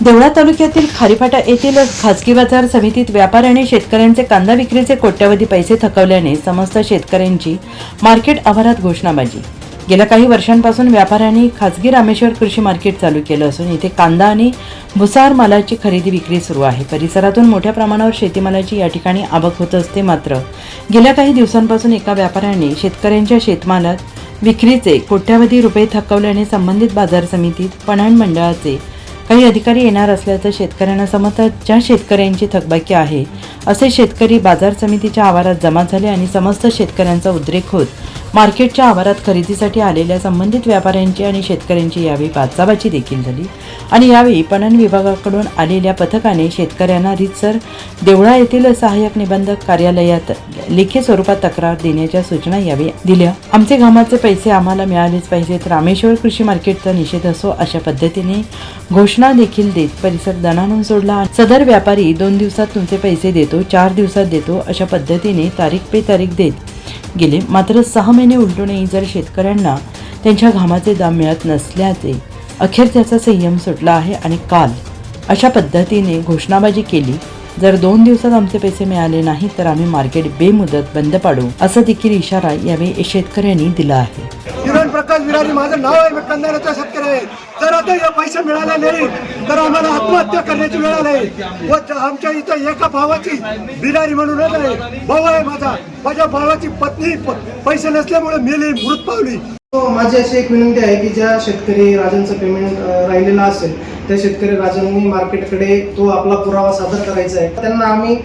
देवळा तालुक्यातील खारीफाटा येथील खासगी बाजार समितीत व्यापाऱ्यांनी शेतकऱ्यांचे कांदा विक्रीचे कोट्यवधी पैसे थकवल्याने समस्त शेतकऱ्यांची मार्केट आवारात घोषणाबाजी. गेल्या काही वर्षांपासून व्यापाऱ्यांनी खासगी रामेश्वर कृषी मार्केट चालू केलं असून इथे कांदा आणि भुसार मालाची खरेदी विक्री सुरू आहे. परिसरातून मोठ्या प्रमाणावर शेतीमालाची या ठिकाणी आवक होत असते मात्र गेल्या काही दिवसांपासून एका व्यापाऱ्याने शेतकऱ्यांच्या शेतमालात विक्रीचे कोट्यवधी रुपये थकवल्याने संबंधित बाजार समितीत पणन मंडळाचे काही अधिकारी येणार असल्याचं शेतकऱ्यांना समजतात ज्या शेतकऱ्यांची थकबाकी आहे असे शेतकरी बाजार समितीच्या आवारात जमा झाले आणि समस्त शेतकऱ्यांचा उद्रेक होत मार्केटच्या आवारात खरेदीसाठी आलेल्या संबंधित व्यापाऱ्यांची आणि शेतकऱ्यांची यावेळी बाचाबाची देखील झाली. आणि यावेळी पणन विभागाकडून आलेल्या पथकाने शेतकऱ्यांना रितसर देवळा येथील सहाय्यक निबंधक कार्यालयात लेखी स्वरूपात तक्रार देण्याच्या सूचना यावेळी दिल्या. आमचे घामाचे पैसे आम्हाला मिळालेच पाहिजेत. रामेश्वर कृषी मार्केटचा निषेध असो अशा पद्धतीने घोषणा देखील देत परिसर दणानून सोडला. सदर व्यापारी दोन दिवसात तुमचे पैसे देतो चार दिवसात देतो अशा पद्धतीने तारीख पे तारीख देत गेले. मात्र सहा महिने उलटूनही जर शेतकऱ्यांना त्यांच्या घामाचे दाम मिळत नसल्याचे अखेर त्याचा संयम सुटला आहे आणि काल अशा पद्धतीने घोषणाबाजी केली. जर दोन दिवसात आमचे पैसे मिळाले नाही तर आम्ही मार्केट बेमुदत बंद पाडू असा देखील इशारा यावेळी शेतकऱ्यांनी दिला आहे. प्रकाश विरारी माझं नाव आहे मी कंधाराचा शेतकरी आहे. जर आता हे पैसे मिळाले नाही तर आम्हाला आत्महत्या करण्याची वेळ आली व आमच्या इथं एका भावाची बिरारी म्हणून आहे. भाऊ आहे माझा. माझ्या भावाची पत्नी पैसे नसल्यामुळे मेली मृत पावली. माझी अशी एक विनंती आहे की ज्या शेतकरी राजांचं पेमेंट राहिलेलं असेल त्या शेतकरी राजांनी मार्केटकडे तो आपला पुरावा सादर करायचा आहे. त्यांना आम्ही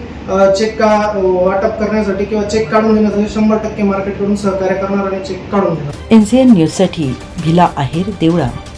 चेक का वाटप करण्यासाठी किंवा चेक काढून देण्यासाठी शंभर टक्के मार्केटकडून सहकार्य करणार आणि चेक काढून देणार एनसीएन न्यूजसाठी भिला आहेर देवळा